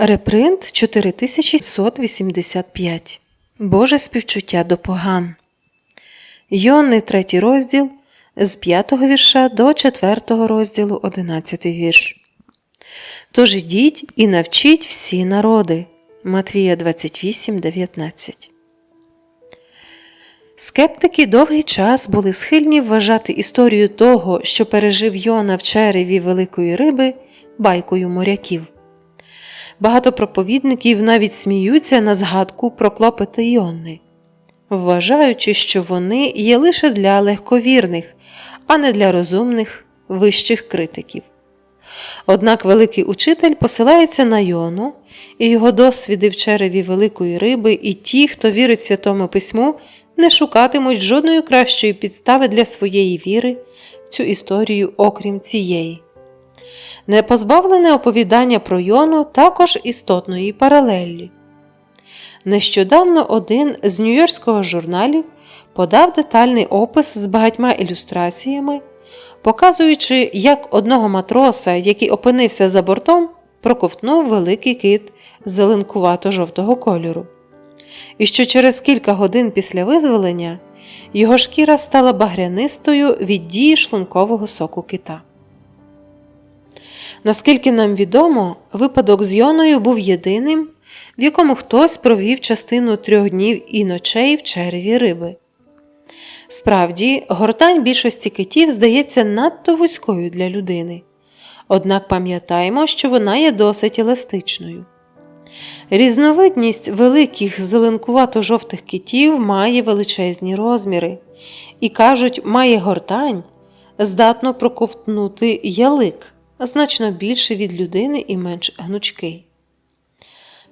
Репринт 4185. Боже співчуття до поган. Йонний третій розділ з 5 вірша до 4 розділу 11 вірш. Тож ідіть і навчіть всі народи. Матвія 28, 19. Скептики довгий час були схильні вважати історію того, що пережив Йона в череві великої риби, байкою моряків. Багато проповідників навіть сміються на згадку про клопоти Йонни, вважаючи, що вони є лише для легковірних, а не для розумних вищих критиків. Однак великий учитель посилається на Йону, і його досвіди в череві великої риби, і ті, хто вірить Святому Письму, не шукатимуть жодної кращої підстави для своєї віри в цю історію, окрім цієї. Непозбавлене оповідання про Йону також істотної паралелі. Нещодавно один з нью-йоркського журналів подав детальний опис з багатьма ілюстраціями, показуючи, як одного матроса, який опинився за бортом, проковтнув великий кит зеленкувато-жовтого кольору. І що через кілька годин після визволення його шкіра стала багрянистою від дії шлункового соку кита. Наскільки нам відомо, випадок з Йоною був єдиним, в якому хтось провів частину трьох днів і ночей в череві риби. Справді, гортань більшості китів здається надто вузькою для людини, однак пам'ятаємо, що вона є досить еластичною. Різновидність великих зеленкувато-жовтих китів має величезні розміри і, кажуть, має гортань, здатно проковтнути ялик, значно більше від людини і менш гнучкий.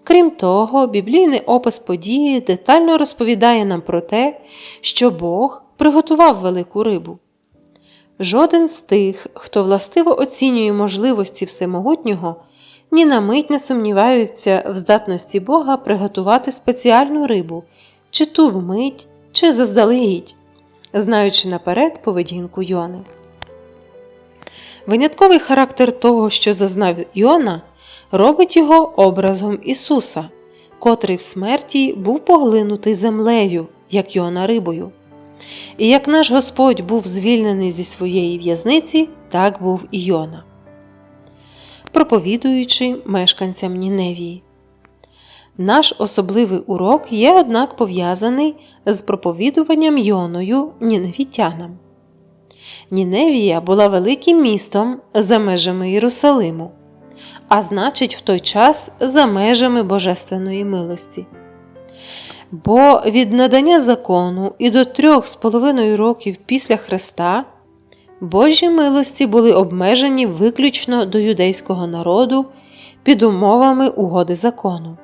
Крім того, біблійний опис події детально розповідає нам про те, що Бог приготував велику рибу. Жоден з тих, хто властиво оцінює можливості Всемогутнього, ні на мить не сумніваються в здатності Бога приготувати спеціальну рибу, чи ту вмить, чи заздалегідь, знаючи наперед поведінку Йони. Винятковий характер того, що зазнав Йона, робить його образом Ісуса, котрий в смерті був поглинутий землею, як Йона рибою. І як наш Господь був звільнений зі своєї в'язниці, так був і Йона, проповідуючи мешканцям Ніневії. Наш особливий урок є, однак, пов'язаний з проповідуванням Йоною ніневітянам. Ніневія була великим містом за межами Єрусалиму, а значить, в той час за межами Божественної милості. Бо від надання закону і до трьох з половиною років після Христа Божі милості були обмежені виключно до юдейського народу під умовами угоди закону.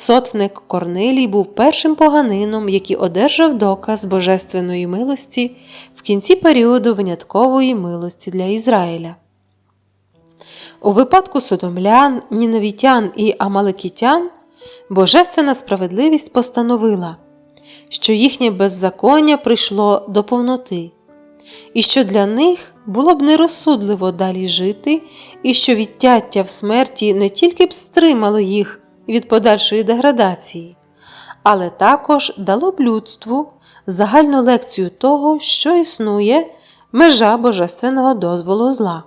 Сотник Корнилій був першим поганином, який одержав доказ божественної милості в кінці періоду виняткової милості для Ізраїля. У випадку содомлян, нінавітян і амаликітян божественна справедливість постановила, що їхнє беззаконня прийшло до повноти, і що для них було б нерозсудливо далі жити, і що відтяття в смерті не тільки б стримало їх від подальшої деградації, але також дало б людству загальну лекцію того, що існує межа божественного дозволу зла.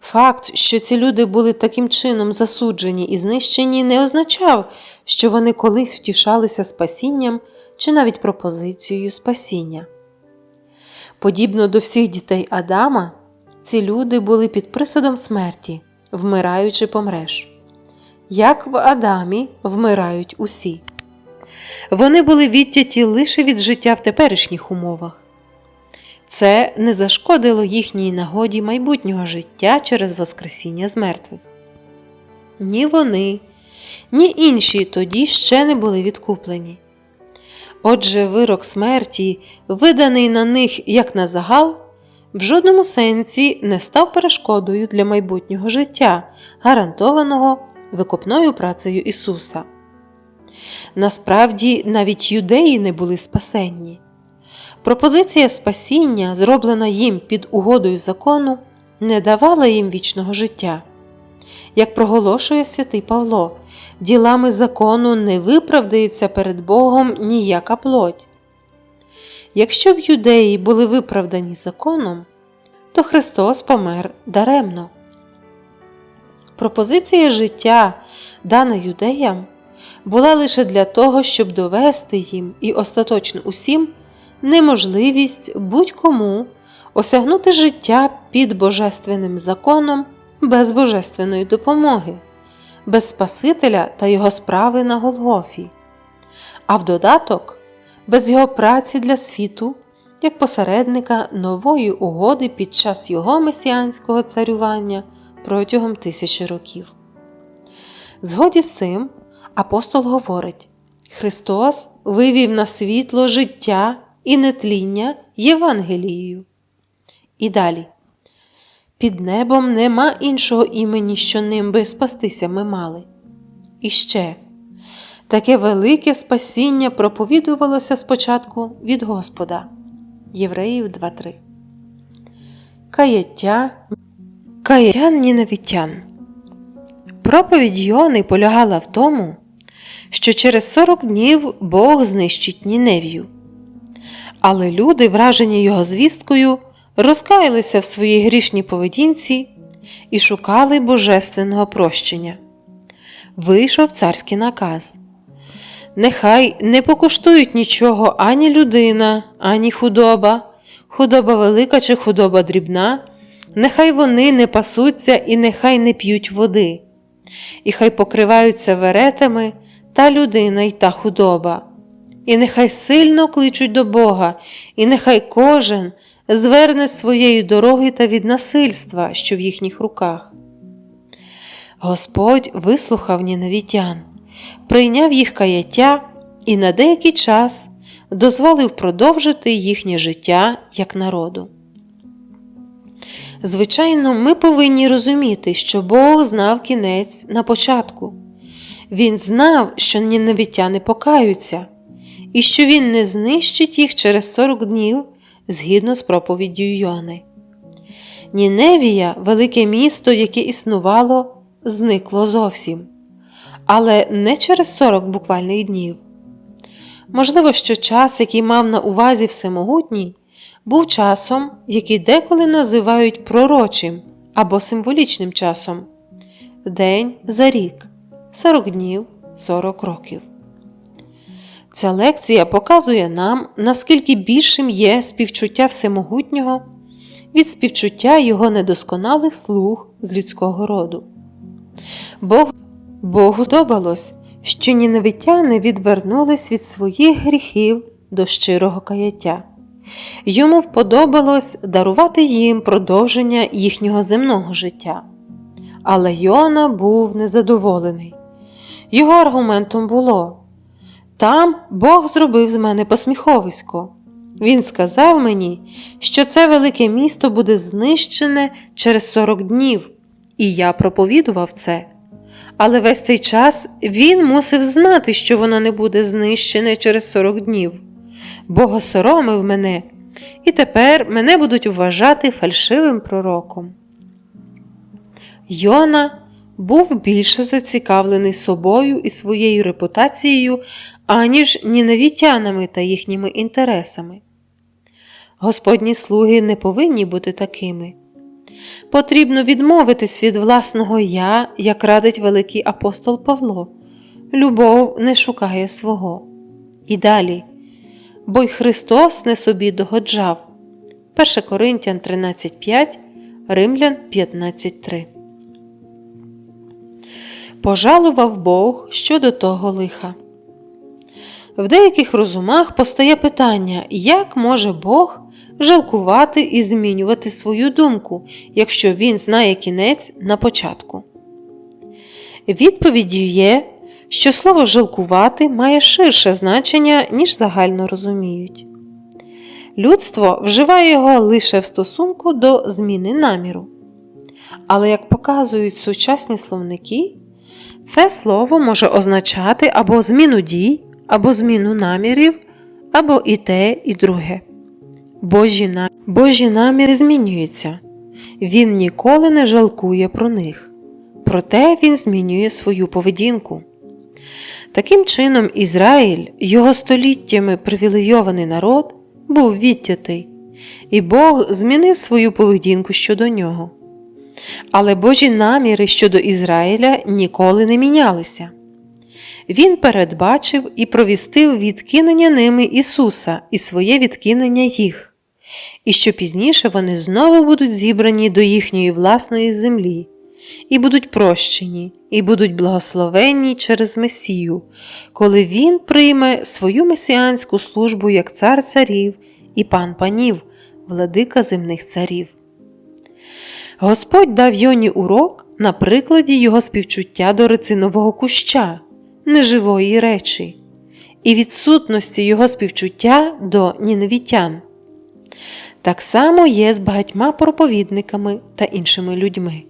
Факт, що ці люди були таким чином засуджені і знищені, не означав, що вони колись втішалися спасінням чи навіть пропозицією спасіння. Подібно до всіх дітей Адама, ці люди були під присудом смерті, вмираючи помреш. Як в Адамі вмирають усі. Вони були відтяті лише від життя в теперішніх умовах. Це не зашкодило їхній нагоді майбутнього життя через Воскресіння з мертвих. Ні вони, ні інші тоді ще не були відкуплені. Отже, вирок смерті, виданий на них як на загал, в жодному сенсі не став перешкодою для майбутнього життя, гарантованого викопною працею Ісуса. Насправді, навіть юдеї не були спасенні. Пропозиція спасіння, зроблена їм під угодою закону, не давала їм вічного життя. Як проголошує святий Павло, ділами закону не виправдається перед Богом ніяка плоть. Якщо б юдеї були виправдані законом, то Христос помер даремно. Пропозиція життя, дана юдеям, була лише для того, щоб довести їм і остаточно усім неможливість будь-кому осягнути життя під божественним законом без божественної допомоги, без Спасителя та його справи на Голгофі, а в додаток без його праці для світу як посередника нової угоди під час його месіанського царювання протягом тисячі років. Згоді з цим апостол говорить: Христос вивів на світло життя і нетління Євангелією. І далі. Під небом нема іншого імені, що ним би спастися ми мали. І ще таке велике спасіння проповідувалося спочатку від Господа. Євреїв 2.3. Каяття Каяттян нінавітян. Проповідь Йони полягала в тому, що через 40 днів Бог знищить Ніневію. Але люди, вражені його звісткою, розкаялися в своїй грішній поведінці і шукали божественного прощення. Вийшов царський наказ. Нехай не покуштують нічого ані людина, ані худоба, худоба велика чи худоба дрібна, нехай вони не пасуться і нехай не п'ють води, і хай покриваються веретами та людина й та худоба, і нехай сильно кличуть до Бога, і нехай кожен зверне своєї дороги та від насильства, що в їхніх руках. Господь вислухав нінавітян, прийняв їх каяття і на деякий час дозволив продовжити їхнє життя як народу. Звичайно, ми повинні розуміти, що Бог знав кінець на початку. Він знав, що нінавітяни покаються, і що Він не знищить їх через 40 днів згідно з проповіддю Йони. Ніневія, велике місто, яке існувало, зникло зовсім, але не через 40 буквальних днів. Можливо, що час, який мав на увазі Всемогутній, був часом, який деколи називають пророчим або символічним часом день за рік, 40 днів, 40 років. Ця лекція показує нам, наскільки більшим є співчуття Всемогутнього від співчуття його недосконалих слуг з людського роду. Бог, Богу здобалось, що ніневитяни відвернулись від своїх гріхів до щирого каяття. Йому вподобалось дарувати їм продовження їхнього земного життя. Але Йона був незадоволений. Його аргументом було там Бог зробив з мене посміховисько. Він сказав мені, що це велике місто буде знищене через 40 днів, і я проповідував це. Але весь цей час він мусив знати, що воно не буде знищене через 40 днів. Бог осоромив мене, і тепер мене будуть вважати фальшивим пророком. Йона був більше зацікавлений собою і своєю репутацією, аніж нінавітянами та їхніми інтересами. Господні слуги не повинні бути такими. Потрібно відмовитись від власного я, як радить великий апостол Павло. Любов не шукає свого. І далі. Бо й Христос не собі догоджав. 1 Коринтян 13.5, Римлян 15.3. Пожалував Бог щодо того лиха. В деяких розумах постає питання, як може Бог жалкувати і змінювати свою думку, якщо він знає кінець на початку. Відповіддю є, що слово жалкувати має ширше значення, ніж загально розуміють. Людство вживає його лише в стосунку до зміни наміру. Але, як показують сучасні словники, це слово може означати або зміну дій, або зміну намірів, або і те, і друге. Божі, на... Божі наміри змінюються, Він ніколи не жалкує про них. проте він змінює свою поведінку. Таким чином, Ізраїль, його століттями привілейований народ, був відтятий, і Бог змінив свою поведінку щодо нього. Але Божі наміри щодо Ізраїля ніколи не мінялися. Він передбачив і провістив відкинення ними Ісуса і своє відкинення їх, і що пізніше вони знову будуть зібрані до їхньої власної землі, і будуть прощені, і будуть благословенні через Месію, коли Він прийме свою месіанську службу як цар царів і пан панів, владика земних царів. Господь дав Йоні урок на прикладі його співчуття до рецинового куща, неживої речі, і відсутності його співчуття до ніневітян. Так само є з багатьма проповідниками та іншими людьми.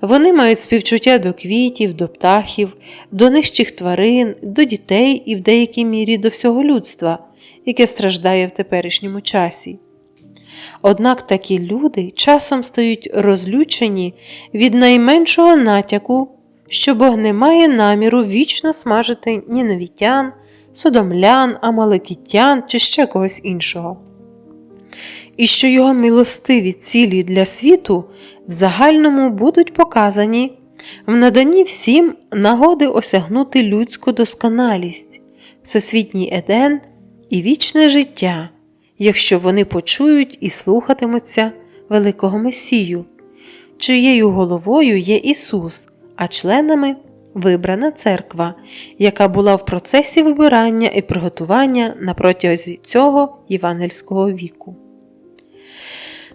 Вони мають співчуття до квітів, до птахів, до нижчих тварин, до дітей і в деякій мірі до всього людства, яке страждає в теперішньому часі. Однак такі люди часом стають розлючені від найменшого натяку, що Бог не має наміру вічно смажити ніневітян, содомлян, амаликітян чи ще когось іншого. І що його милостиві цілі для світу в загальному будуть показані в наданні всім нагоди осягнути людську досконалість, всесвітній еден і вічне життя, якщо вони почують і слухатимуться великого Месію, чиєю головою є Ісус, а членами вибрана церква, яка була в процесі вибирання і приготування на протязі цього євангельського віку.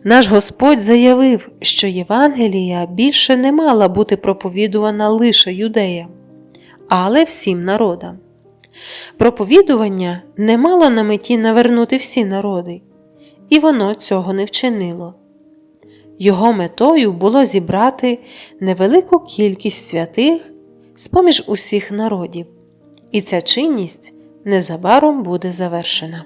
Наш Господь заявив, що Євангелія більше не мала бути проповідувана лише юдеям, але всім народам. Проповідування не мало на меті навернути всі народи, і воно цього не вчинило. Його метою було зібрати невелику кількість святих з поміж усіх народів, і ця чинність незабаром буде завершена.